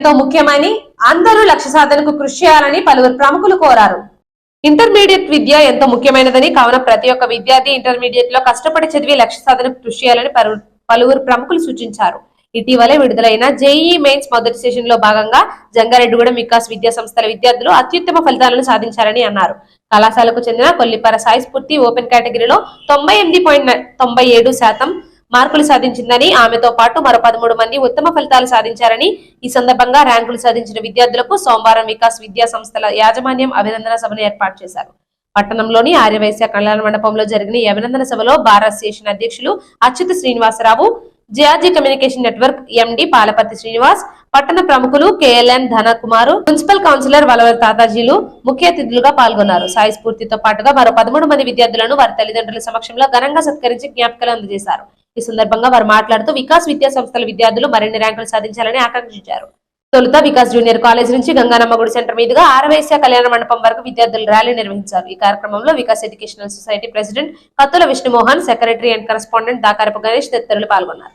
ఎంతో ముఖ్యమని అందరూ లక్ష్య సాధనకు కృషి చేయాలని పలువురు ప్రముఖులు కోరారు. ఇంటర్మీడియట్ విద్య ఎంతో ముఖ్యమైనదని కావున ప్రతి ఒక్క విద్యార్థి ఇంటర్మీడియట్లో కష్టపడి చదివి లక్ష్య సాధనకు కృషి చేయాలని పలువురు ప్రముఖులు సూచించారు. ఇటీవలే విడుదలైన జేఈ మెయిన్స్ మొదటి సెషన్లో భాగంగా జంగారెడ్డిగూడెం వికాస్ విద్యా సంస్థల విద్యార్థులు అత్యుత్తమ ఫలితాలను సాధించారని అన్నారు. కళాశాలకు చెందిన కొల్లిపర సాయి స్ఫూర్తి ఓపెన్ కేటగిరీలో తొంభై ఎనిమిది పాయింట్ తొంభై ఏడు శాతం మార్కులు సాధించిందని ఆమెతో పాటు మరో పదమూడు మంది ఉత్తమ ఫలితాలు సాధించారని ఈ సందర్భంగా ర్యాంకులు సాధించిన విద్యార్థులకు సోమవారం వికాస్ విద్యా సంస్థల యాజమాన్యం అభినందన సభను ఏర్పాటు చేశారు. పట్టణంలోని ఆర్యవైశ్య కళ్యాణ మండపంలో జరిగిన ఈ అభినందన సభలో బార్ అసోసియేషన్ అధ్యక్షులు Achyuta Srinivasa Rao GRG communication network MD Palaparthi Srinivas పట్టణ ప్రముఖులు కేఎల్ఎన్ ధనకుమారు మున్సిపల్ కౌన్సిలర్ వలవర్ తాతాజీలు ముఖ్య అతిథులుగా పాల్గొన్నారు. సాయి స్ఫూర్తితో పాటుగా మరో పదమూడు మంది విద్యార్థులను వారి తల్లిదండ్రుల సమక్షంలో ఘనంగా సత్కరించి జ్ఞాపకాలు అందజేశారు. ఈ సందర్భంగా వారు మాట్లాడుతూ వికాస్ విద్యా సంస్థల విద్యార్థులు మరిన్ని ర్యాంకులు సాధించాలని ఆకాంక్షించారు. తొలుత వికాస్ జూనియర్ కాలేజ్ నుంచి గంగానమ్మగుడి సెంటర్ మీదుగా ఆరవేశ్య కళ్యాణ మండపం వరకు విద్యార్థులు ర్యాలీ నిర్వహించారు. ఈ కార్యక్రమంలో Vikas educational society president Kattula Vishnumohan secretary and correspondent Dakarapu Ganesh తదితరులు పాల్గొన్నారు.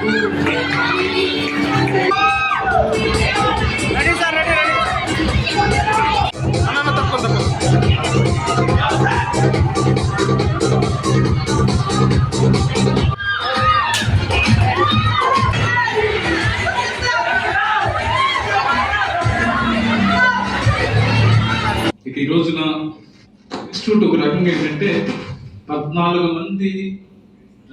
ఈ రోజున ఇన్స్టిట్యూట్ ఒక రకంగా ఏంటంటే పద్నాలుగు మంది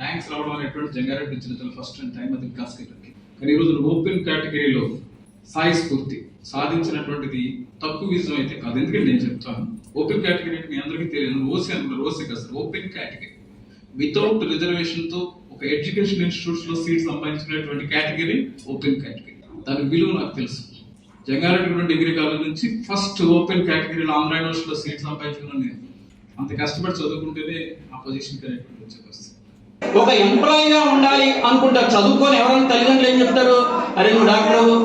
ర్యాంక్స్ రావడం అనేటువంటి జంగారెడ్డి ఇచ్చిన ఫస్ట్ టైం అది వికాస్ కేటర్కి కానీ ఈ ఓపెన్ కేటగిరీలో సాయి స్ఫూర్తి సాధించినటువంటిది తక్కువ విజయం అయితే కాదు. ఎందుకంటే నేను చెప్తాను ఓపెన్ కేటగిరీ అంటే మీ అందరికీ తెలియదు. ఓసీ అనుకున్నారు ఓసీ కాదు సార్ ఓపెన్ కేటగిరీ వితౌట్ రిజర్వేషన్తో ఒక ఎడ్యుకేషన్ ఇన్స్టిట్యూట్స్లో సీట్ సంపాదించుకునేటువంటి కేటగిరీ ఓపెన్ కేటగిరీ దాని విలువ నాకు తెలుసు. జంగారెడ్డి డిగ్రీ కాలేజ్ నుంచి ఫస్ట్ ఓపెన్ కేటగిరీలో ఆంధ్ర యూనివర్సిటీలో సీట్ సంపాదించుకున్నాను నేను. అంత కష్టపడి చదువుకుంటేనే ఆ పొజిషన్కి అనేటువంటి వచ్చే పరిస్థితి. ఒక ఎంప్లాయీగా ఉండాలి అనుకుంటారు చదువుకొని ఎవరైనా తల్లిదండ్రులు ఏం చెప్తారు? అరే నువ్వు డాక్టర్ అవ్వు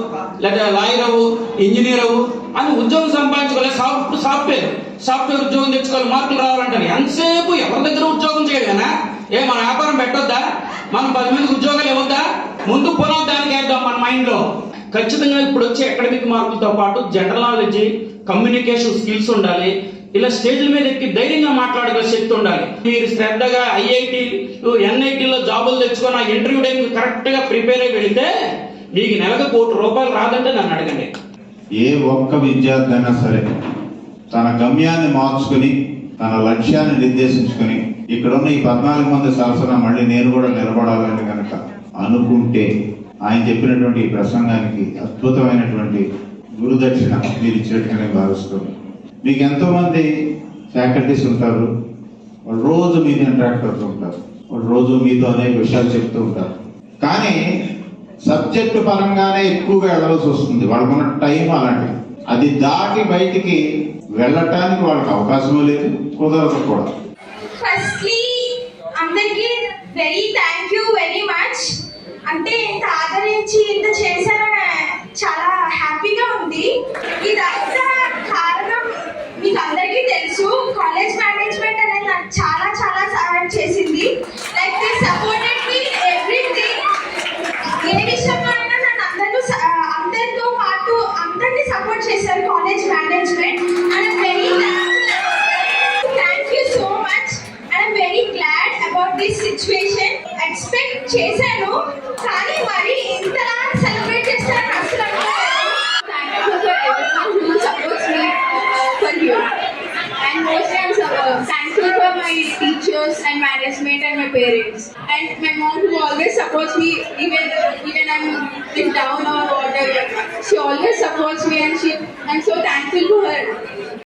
లేదా లాయర్ అవ్వు ఇంజనీర్ అవ్వు అని ఉద్యోగం సంపాదించుకోవాలి. సాఫ్ట్ సాఫ్ట్వేర్ సాఫ్ట్వేర్ ఉద్యోగం తెచ్చుకోవాలి. మార్కులు రావాలంటారు. ఎంతసేపు ఎవరి దగ్గర ఉద్యోగం చేయడమేనా ఏ మన వ్యాపారం పెట్టొద్దా? మనం పది మందికి ఉద్యోగాలు ఇవ్వద్దా? ముందు పునాది దానికి వేద్దాం మన మైండ్లో. ఖచ్చితంగా ఇప్పుడు వచ్చే అకాడమిక్ మార్కులతో పాటు జనరల్ నాలెడ్జ్ కమ్యూనికేషన్ స్కిల్స్ ఉండాలి. ఇలా స్టేజ్ల మీద ఎక్కి ధైర్యంగా మాట్లాడగల శక్తి ఉండాలి. మీరు శ్రద్ధగా ఐఐటి ఎన్ఐటీలో జాబులు తెచ్చుకొని ఆ ఇంటర్వ్యూ టైం కరెక్ట్గా ప్రిపేర్ అయి వెళితే మీకు నెలకు కోటి రూపాయలు రాదంటే నన్ను అడగండి. ఏ ఒక్క విద్యార్థి అయినా సరే తన గమ్యాన్ని మార్చుకుని తన లక్ష్యాన్ని నిర్దేశించుకుని ఇక్కడ ఉన్న ఈ పద్నాలుగు మంది సరసన మళ్ళీ నేను కూడా నిలబడాలని కనుక అనుకుంటే ఆయన చెప్పినటువంటి ఈ ప్రసంగానికి అద్భుతమైనటువంటి గురుదక్షిణ మీరు ఇచ్చినట్టుగానే భావిస్తున్నాను మీకు ఎంతోమంది ఫ్యాకల్టీస్ ఉంటారు వాళ్ళు రోజు మీతో ఇంటరాక్ట్ అవుతూ ఉంటారు వాళ్ళు రోజు మీతో అనేక విషయాలు చెప్తూ ఉంటారు. కానీ సబ్జెక్టు పరంగానే ఎక్కువగా వెళ్ళవలసి వస్తుంది. వాళ్ళకున్న టైం అలాంటిది. అది దాటి బయటికి వెళ్ళటానికి వాళ్ళకి అవకాశం లేదు కుదరదు కూడా. Firstly very thank you very much అంటే ఇంత ఆదరించి ఇంత చేశారని చాలా happy parents and my mom who always supports me even even I'm if down or whatever. She always supports me and she I'm so thankful for her.